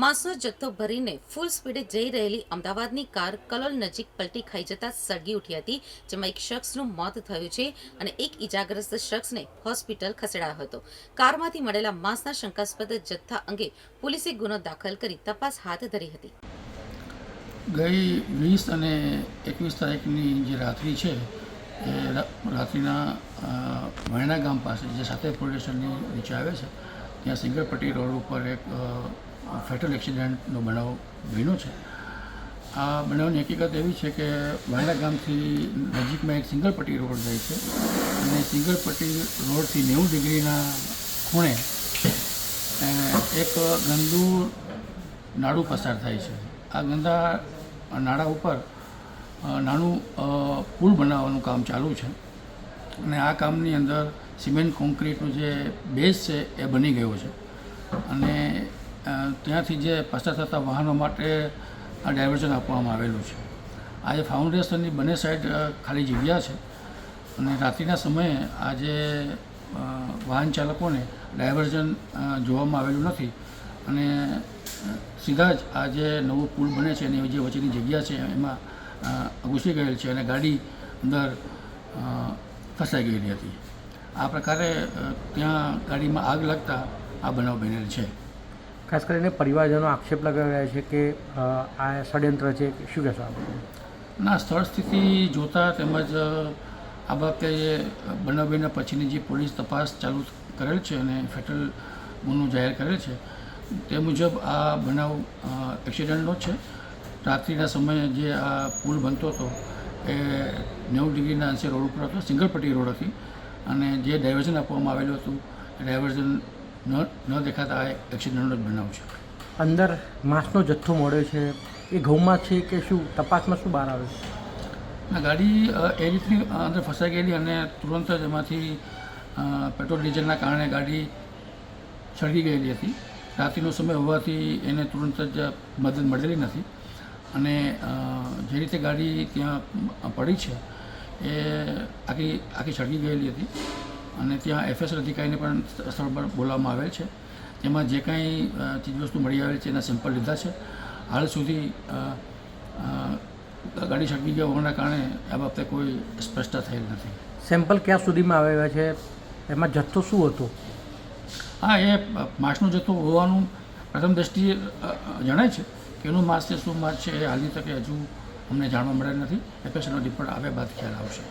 માંસનો જથ્થો ભરીને ફૂલ સ્પીડે જઈ રહેલી અમદાવાદની કાર કલોલ નજીક પલટી ખાઈ જતા સળગી ઉઠી હતી, જેમાં એક શખ્સનું મોત થયું છે અને એક ઇજાગ્રસ્ત શખ્સને હોસ્પિટલ ખસેડાયો હતો. કારમાંથી મળેલા માંસના શંકાસ્પદ જથ્થા અંગે પોલીસે ગુનો દાખલ કરી તપાસ હાથ ધરી હતી. ગઈ વીસ અને એકવીસ તારીખની જે રાત્રિ છે, એ રાત્રિના વૈણા ગામ પાસે, જે સાથે પોલીસ સ્ટેશનની નીચે આવે છે, ત્યાં સિંગરપટ્ટી રોડ ઉપર એક ફેટલ એક્સિડન્ટનો બનાવ બન્યો છે. આ બનાવની હકીકત એવી છે કે વૈણા ગામથી નજીકમાં એક સિંગલપટ્ટી રોડ જાય છે અને સિંગલપટ્ટી રોડથી નેવું ડિગ્રીના ખૂણે એક ગંદુ નાડું પસાર થાય છે. આ ગંદા નાળા ઉપર નાનું પુલ બનાવવાનું કામ ચાલુ છે અને આ કામની અંદર સિમેન્ટ, કોન્ક્રીટનું જે બેઝ છે એ બની ગયો છે. અને ત્યાંથી જે પસાર થતા વાહનો માટે આ ડાયવર્ઝન આપવામાં આવેલું છે. આ જે ફાઉન્ડેશનની બંને સાઈડ ખાલી જગ્યા છે અને રાત્રિના સમયે આજે વાહન ચાલકોને ડાયવર્ઝન જોવામાં આવેલું નથી અને સીધા જ આ જે નવો પુલ બને છે એની જે વચ્ચેની જગ્યા છે એમાં ઘૂસી ગયેલ છે અને ગાડી અંદર ફસાઈ ગયેલી હતી. આ પ્રકારે ત્યાં ગાડીમાં આગ લાગતા આ બનાવ બનેલ છે. ખાસ કરીને પરિવારજનો આક્ષેપ લગાવી રહ્યા છે કે આ ષડયંત્ર છે. શું કહેશો આપણે ના, સ્થળ સ્થિતિ જોતાં તેમજ આ બાબતે જે પછીની જે પોલીસ તપાસ ચાલુ કરેલ છે અને ફેટલ ગુનો જાહેર કરેલ છે, તે મુજબ આ બનાવ એક્સિડન્ટનો છે. રાત્રિના સમયે જે આ પુલ બનતો હતો, એ નેવું ડિગ્રીના અંશે રોડ ઉપર હતો સિંગલ પટ્ટી રોડ હતી અને જે ડાયવર્ઝન આપવામાં આવેલું હતું, ડાયવર્ઝન ન ન દેખાતા આ એક્સિડન્ટનો જ બનાવ છે. અંદર માંસનો જથ્થો મળ્યો છે. એ ઘઉંમાં છે કે શું? તપાસમાં શું બહાર આવે છે? ના ગાડી એ રીતની અંદર ફસાઈ ગયેલી અને તુરંત જ એમાંથી પેટ્રોલ ડીઝલના કારણે ગાડી સળગી ગયેલી હતી. રાત્રિનો સમય હોવાથી એને તુરંત જ મદદ મળેલી નથી. અને જે રીતે ગાડી ત્યાં પડી છે એ આખી આખી સળગી ગયેલી હતી. અને ત્યાં એફએસએલ અધિકારીને પણ સ્થળ પર બોલાવવામાં આવેલ છે. તેમાં જે કાંઈ ચીજવસ્તુ મળી આવેલ છે એના સેમ્પલ લીધા છે. હાલ સુધી ગાડી સળગી ગયા હોવાના કારણે આ બાબતે કોઈ સ્પષ્ટતા થયેલ નથી. સેમ્પલ ક્યાં સુધીમાં આવ્યા છે? એમાં જથ્થો શું હતો? હા એ માંસનો જથ્થો હોવાનું પ્રથમ દ્રષ્ટિએ જણાય છે કે એનું માંસ છે શું માંસ છે એ હાલની તકે હજુ અમને જાણવા મળેલ નથી. એફએસએલનો રિપોર્ટ આવ્યા બાદ ખ્યાલ આવશે.